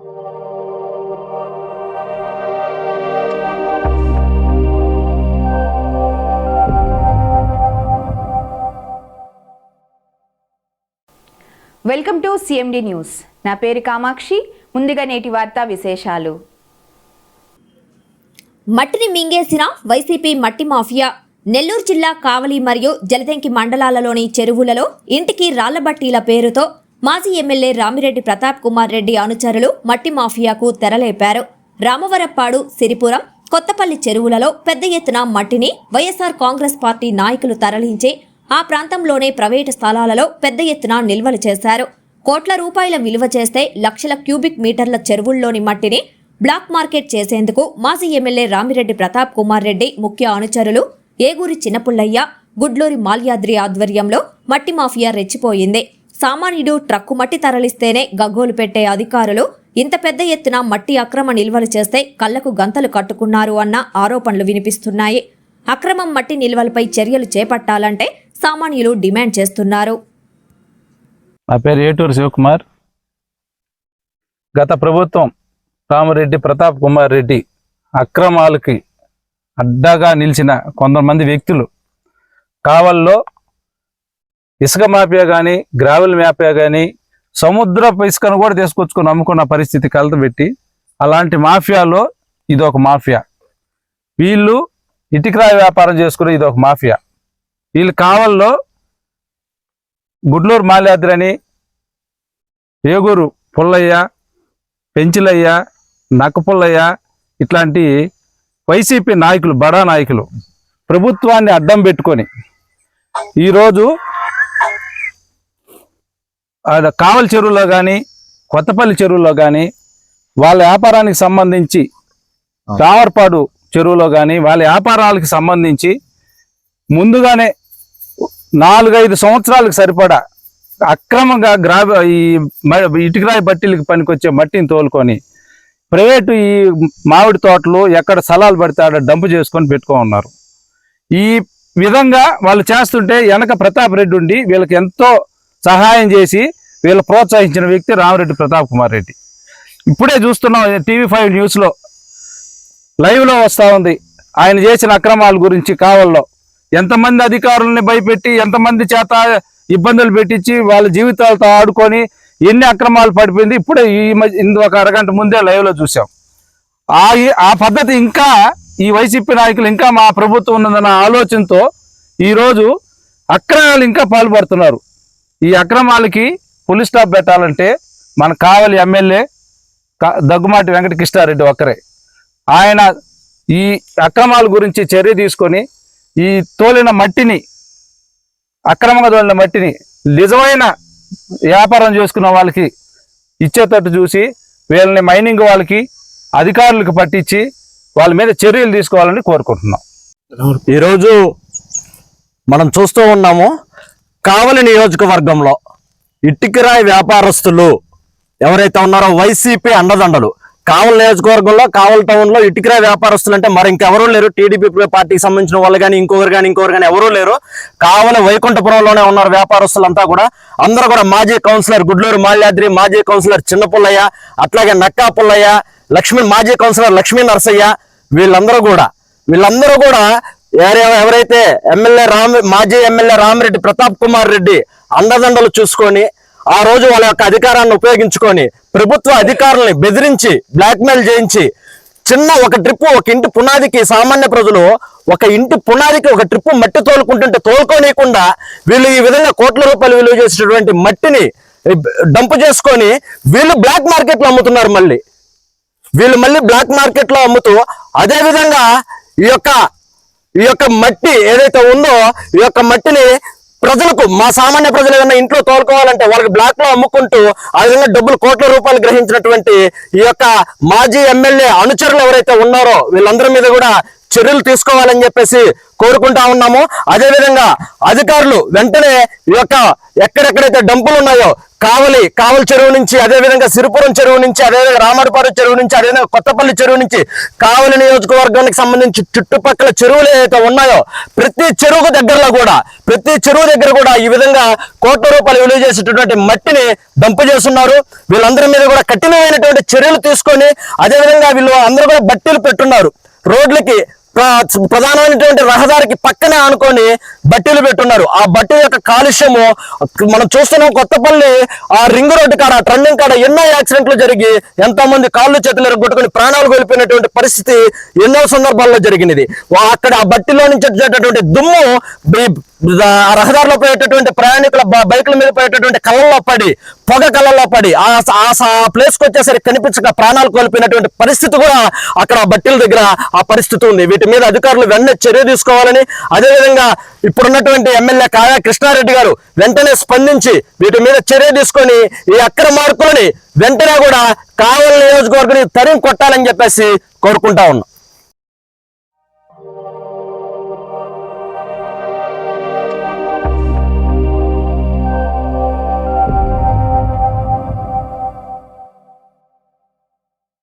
Welcome to CMD news. నా పేరు కామాక్షి. ముందుగా నేటి వార్తా విశేషాలు. మట్టిని మింగేసిన వైసీపీ మట్టి మాఫియా. నెల్లూరు జిల్లా కావలి మరియు జలదంకి మండలాలలోని చెరువులలో ఇంటికి రాళ్ళబట్టీల పేరుతో మాజీ ఎమ్మెల్యే రామిరెడ్డి ప్రతాప్ కుమార్ రెడ్డి అనుచరులు మట్టి మాఫియాకు తెరలేపారు. రామవరప్పాడు సిరిపురం కొత్తపల్లి చెరువులలో పెద్ద ఎత్తున మట్టిని వైఎస్ఆర్ కాంగ్రెస్ పార్టీ నాయకులు తరలించి ఆ ప్రాంతంలోనే ప్రైవేటు స్థలాలలో పెద్ద ఎత్తున నిల్వలు చేశారు. కోట్ల రూపాయల విలువ చేస్తే లక్షల క్యూబిక్ మీటర్ల చెరువుల్లోని మట్టిని బ్లాక్ మార్కెట్ చేసేందుకు మాజీ ఎమ్మెల్యే రామిరెడ్డి ప్రతాప్ కుమార్ రెడ్డి ముఖ్య అనుచరులు ఏగూరి చిన్నపుల్లయ్య గుడ్లూరి మాల్యాద్రి ఆధ్వర్యంలో మట్టి మాఫియా రెచ్చిపోయింది. సామాన్యుడు ట్రక్కు మట్టి తరలిస్తేనే గగ్గోలు పెట్టే అధికారులు ఇంత పెద్ద ఎత్తున మట్టి అక్రమ నిల్వలు చేస్తే కళ్ళకు గంతలు కట్టుకున్నారు అన్న ఆరోపణలు వినిపిస్తున్నాయి. అక్రమం మట్టి నిల్వలపై చర్యలు చేపట్టాలంటే సామాన్యులు డిమాండ్ చేస్తున్నారు. నా పేరు ఏటూరు శివకుమార్. గత ప్రభుత్వం రామరెడ్డి ప్రతాప్ కుమార్ రెడ్డి అక్రమాలకి అడ్డాగా నిలిచిన కొంతమంది వ్యక్తులు కావల్లో ఇసుక మాఫియా కానీ గ్రావెల్ మాఫియా కానీ సముద్రపు ఇసుకను కూడా తీసుకొచ్చుకొని అమ్ముకున్న పరిస్థితి కలతబెట్టి అలాంటి మాఫియాలో ఇది ఒక మాఫియా. వీళ్ళు ఇటుకరాయి వ్యాపారం చేసుకుని ఇది ఒక మాఫియా. వీళ్ళు కావల్లో గుడ్లూరు మాల్యాద్రి అని ఏగూరు పుల్లయ్య పెంచిలయ్య నక్కపుల్లయ్య ఇట్లాంటి వైసీపీ నాయకులు బడా నాయకులు ప్రభుత్వాన్ని అడ్డం పెట్టుకొని ఈరోజు కావలి చెరువులో కానీ కొత్తపల్లి చెరువులో కానీ వాళ్ళ వ్యాపారానికి సంబంధించి రావర్పాడు చెరువులో కానీ వాళ్ళ వ్యాపారాలకు సంబంధించి ముందుగానే నాలుగైదు సంవత్సరాలకు సరిపడా అక్రమంగా గ్రావ ఈ ఇటుకరాయి బట్టీలకి పనికొచ్చే మట్టిని తోలుకొని ప్రైవేటు ఈ మామిడి తోటలు ఎక్కడ స్థలాలు పడితే ఆడ డంపు చేసుకొని పెట్టుకో ఉన్నారు. ఈ విధంగా వాళ్ళు చేస్తుంటే వెనక ప్రతాప్ రెడ్డి ఉండి వీళ్ళకి ఎంతో సహాయం చేసి వీళ్ళు ప్రోత్సహించిన వ్యక్తి రామరెడ్డి ప్రతాప్ కుమార్ రెడ్డి. ఇప్పుడే చూస్తున్నాం టీవీ ఫైవ్ న్యూస్లో లైవ్లో వస్తూ ఉంది. ఆయన చేసిన అక్రమాల గురించి కావల్లో. ఎంతమంది అధికారుల్ని భయపెట్టి ఎంతమంది చేత ఇబ్బందులు పెట్టించి వాళ్ళ జీవితాలతో ఆడుకొని ఎన్ని అక్రమాలు పడిపోయింది ఇప్పుడే ఈ మధ్య ఇందు ఒక అరగంట ముందే లైవ్లో చూసాం ఆ ఆ పద్ధతి ఇంకా ఈ వైసీపీ నాయకులు ఇంకా మా ప్రభుత్వం ఉన్నదన్న ఆలోచనతో ఈరోజు అక్రమాలు ఇంకా పాల్పడుతున్నారు. ఈ అక్రమాలకి పులి స్టాప్ పెట్టాలంటే మన కావలి ఎమ్మెల్యే దగ్గుమాటి వెంకట కృష్ణారెడ్డి ఒక్కరే. ఆయన ఈ అక్రమాల గురించి చర్య తీసుకొని ఈ తోలిన మట్టిని అక్రమంగా తోలిన మట్టిని నిజమైన వ్యాపారం చేసుకున్న వాళ్ళకి ఇచ్చేటట్టు చూసి వీళ్ళని మైనింగ్ వాళ్ళకి అధికారులకు పట్టించి వాళ్ళ మీద చర్యలు తీసుకోవాలని కోరుకుంటున్నాం. ఈరోజు మనం చూస్తూ ఉన్నాము కావలి నియోజకవర్గంలో. ఇటుకరాయి వ్యాపారస్తులు ఎవరైతే ఉన్నారో వైసీపీ అండదండలు. కావల నియోజకవర్గంలో కావల్ టౌన్లో ఇటుకరాయి వ్యాపారస్తులు అంటే మరి ఇంకెవరూ లేరు. టీడీపీ పార్టీకి సంబంధించిన వాళ్ళు కానీ ఇంకొకరు కానీ ఇంకొకరు కానీ ఎవరూ లేరు. కావల వైకుంఠపురంలోనే ఉన్నారు వ్యాపారస్తులంతా కూడా. అందరూ కూడా మాజీ కౌన్సిలర్ గుడ్లూరు మాల్యాద్రి మాజీ కౌన్సిలర్ చిన్నపుల్లయ్య అట్లాగే నక్కా పుల్లయ్య లక్ష్మీ మాజీ కౌన్సిలర్ లక్ష్మీ నరసయ్య వీళ్ళందరూ కూడా వీళ్ళందరూ కూడా ఎవరైతే ఎమ్మెల్యే రామ్ మాజీ ఎమ్మెల్యే రామిరెడ్డి ప్రతాప్ కుమార్ రెడ్డి అండదండలు చూసుకొని ఆ రోజు వాళ్ళ యొక్క అధికారాన్ని ఉపయోగించుకొని ప్రభుత్వ అధికారుల్ని బెదిరించి బ్లాక్మెయిల్ చేయించి చిన్న ఒక ట్రిప్ ఒక ఇంటి పునాదికి సామాన్య ప్రజలు ఒక ఇంటి పునాదికి ఒక ట్రిప్ మట్టి తోలుకుంటుంటే తోలుకోనీయకుండా వీళ్ళు ఈ విధంగా కోట్ల రూపాయలు విలువ చేసేటటువంటి మట్టిని డంప్ చేసుకొని వీళ్ళు బ్లాక్ మార్కెట్లో అమ్ముతున్నారు మళ్ళీ. వీళ్ళు మళ్ళీ బ్లాక్ మార్కెట్లో అమ్ముతూ అదేవిధంగా ఈ యొక్క ఈ యొక్క మట్టి ఏదైతే ఉందో ఈ యొక్క మట్టిని ప్రజలకు మా సామాన్య ప్రజలు ఏదైనా ఇంట్లో తోలుకోవాలంటే వాళ్ళకి బ్లాక్లో అమ్ముకుంటూ ఆ విధంగా డబ్బులు కోట్ల రూపాయలు గ్రహించినటువంటి ఈ యొక్క మాజీ ఎమ్మెల్యే అనుచరులు ఎవరైతే ఉన్నారో వీళ్ళందరి మీద కూడా చర్యలు తీసుకోవాలని చెప్పేసి కోరుకుంటా ఉన్నాము. అదే విధంగా అధికారులు వెంటనే ఈ యొక్క ఎక్కడెక్కడైతే డంపులు ఉన్నాయో కావలి కావలి చెరువు నుంచి అదే విధంగా సిరిపురం చెరువు నుంచి అదేవిధంగా రామడిపాడు చెరువు నుంచి అదేవిధంగా కొత్తపల్లి చెరువు నుంచి కావలి నియోజకవర్గానికి సంబంధించి చుట్టుపక్కల చెరువులు ఏదైతే ఉన్నాయో ప్రతి చెరువుకు దగ్గరలో కూడా ప్రతి చెరువు దగ్గర కూడా ఈ విధంగా కోట్ల రూపాయలు విలువ చేసేటటువంటి మట్టిని డంపు చేస్తున్నారు. వీళ్ళందరి మీద కూడా కఠినమైనటువంటి చర్యలు తీసుకొని అదేవిధంగా వీళ్ళు అందరూ కూడా బట్టీలు పెట్టున్నారు. రోడ్లకి ప్రధానమైనటువంటి రహదారికి పక్కనే ఆనుకొని బట్టీలు పెట్టున్నారు. ఆ బట్టి యొక్క కాలుష్యము మనం చూస్తున్నాం కొత్తపల్లి ఆ రింగ్ రోడ్డు కాడ ట్రెండింగ్ కాడ ఎన్నో యాక్సిడెంట్లు జరిగి ఎంతో మంది కాళ్ళు చేతులు ఎరగొట్టుకుని ప్రాణాలు కోల్పోయినటువంటి పరిస్థితి ఎన్నో సందర్భాల్లో జరిగినది. అక్కడ ఆ బట్టిలో నుంచి వచ్చేటటువంటి దుమ్ము రహదారిలో పోయేటటువంటి ప్రయాణికుల బైకుల మీద పోయేటటువంటి కళ్ళల్లో పడి పొగ కళ్ళల్లో పడి ఆ ప్లేస్కి వచ్చేసరికి కనిపించక ప్రాణాలు కోల్పోయినటువంటి పరిస్థితి కూడా అక్కడ బట్టిల దగ్గర ఆ పరిస్థితి ఉంది. వీటి మీద అధికారులు వెంటనే చర్య తీసుకోవాలని అదేవిధంగా ఇప్పుడున్నటువంటి ఎమ్మెల్యే కాయా కృష్ణారెడ్డి గారు వెంటనే స్పందించి వీటి మీద చర్య తీసుకొని ఈ అక్రమ మార్పులని వెంటనే కూడా కావలి నియోజకవర్గం తరిం కొట్టాలని చెప్పేసి కోరుకుంటా ఉన్నాం.